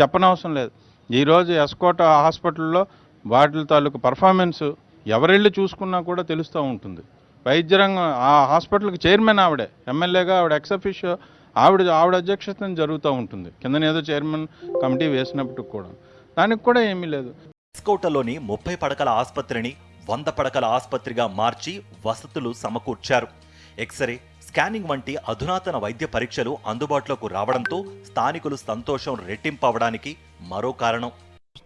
చెప్పనవసరం లేదు. ఈరోజు ఎస్కోట హాస్పిటల్లో వాటి తాలూకు పర్ఫార్మెన్స్ ఎవరెళ్ళి చూసుకున్నా కూడా తెలుస్తూ ఉంటుంది. వైద్య రంగం ఆ హాస్పిటల్కి చైర్మన్ ఆవిడే ఎమ్మెల్యేగా ఆవిడ ఎక్సఫిషియో ఆవిడ ఆవిడ అధ్యక్షతన జరుగుతూ ఉంటుంది. కిందనేదో చైర్మన్ కమిటీ వేసినప్పటికి కూడా. దానికి కూడా ఏమీ లేదు. ఎస్కోటలోని ముప్పై పడకల ఆసుపత్రిని వంద పడకల ఆసుపత్రిగా మార్చి వసతులు సమకూర్చారు. ఎక్స్రే స్కానింగ్ వంటి అధునాతన వైద్య పరీక్షలు అందుబాటులోకి రావడంతో స్థానికులు సంతోషం రెట్టింపవడానికి మరో కారణం.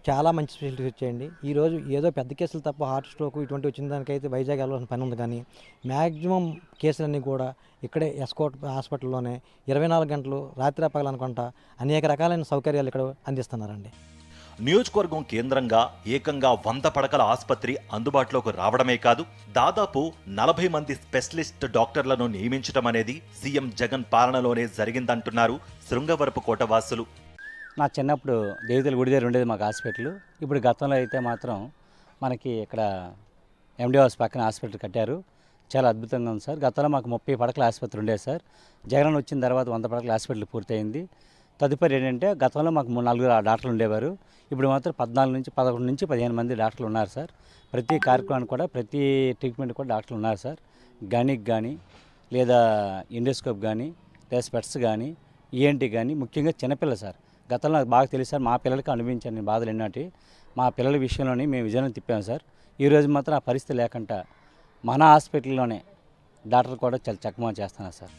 చాలా మంచి ఫెసిలిటీస్ వచ్చాయండి. ఈరోజు ఏదో పెద్ద కేసులు తప్ప హార్ట్ స్ట్రోక్ ఇటువంటి వచ్చిన దానికైతే వైజాగ్ వెళ్ళాల్సిన పని ఉంది కానీ మ్యాక్సిమం కేసులన్నీ కూడా ఇక్కడే ఎస్కోట్ హాస్పిటల్లోనే ఇరవై నాలుగు గంటలు రాత్రి పగలనుకుంటా అనేక రకాలైన సౌకర్యాలు ఇక్కడ అందిస్తున్నారండి. నియోజకవర్గం కేంద్రంగా ఏకంగా వంద పడకల ఆసుపత్రి అందుబాటులోకి రావడమే కాదు దాదాపు నలభై మంది స్పెషలిస్ట్ డాక్టర్లను నియమించడం అనేది సీఎం జగన్ పాలనలోనే జరిగిందంటున్నారు శృంగవరపు కోటవాసులు. నా చిన్నప్పుడు దేవితల గుడి దగ్గర ఉండేది మాకు హాస్పిటల్. ఇప్పుడు గతంలో అయితే మాత్రం మనకి ఇక్కడ ఎండి హౌస్ పక్కన హాస్పిటల్ కట్టారు. చాలా అద్భుతంగా ఉంది సార్. గతంలో మాకు ముప్పై పడకల ఆసుపత్రి ఉండేది సార్. జగన్ వచ్చిన తర్వాత వంద పడకల హాస్పిటల్ పూర్తయింది. తదుపరి ఏంటంటే గతంలో మాకు మూడు నలుగురు డాక్టర్లు ఉండేవారు. ఇప్పుడు మాత్రం పద్నాలుగు నుంచి పదకొండు నుంచి పదిహేను మంది డాక్టర్లు ఉన్నారు సార్. ప్రతి కార్యక్రమానికి కూడా ప్రతి ట్రీట్మెంట్ కూడా డాక్టర్లు ఉన్నారు సార్. గనిక్ కానీ లేదా ఇండోస్కోప్ కానీ లేదా స్పెట్స్ కానీ ఈఎన్టీ కానీ ముఖ్యంగా చిన్నపిల్ల సార్. గతంలో నాకు బాగా తెలుసు సార్ మా పిల్లలకి అనుభవించాను నేను బాధలు ఎన్నటి. మా పిల్లల విషయంలోనే మేము విజయం తిప్పాము సార్. ఈరోజు మాత్రం ఆ పరిస్థితి లేకుండా మన హాస్పిటల్లోనే డాక్టర్లు కూడా చాలా చక్కమా చేస్తున్నారు సార్.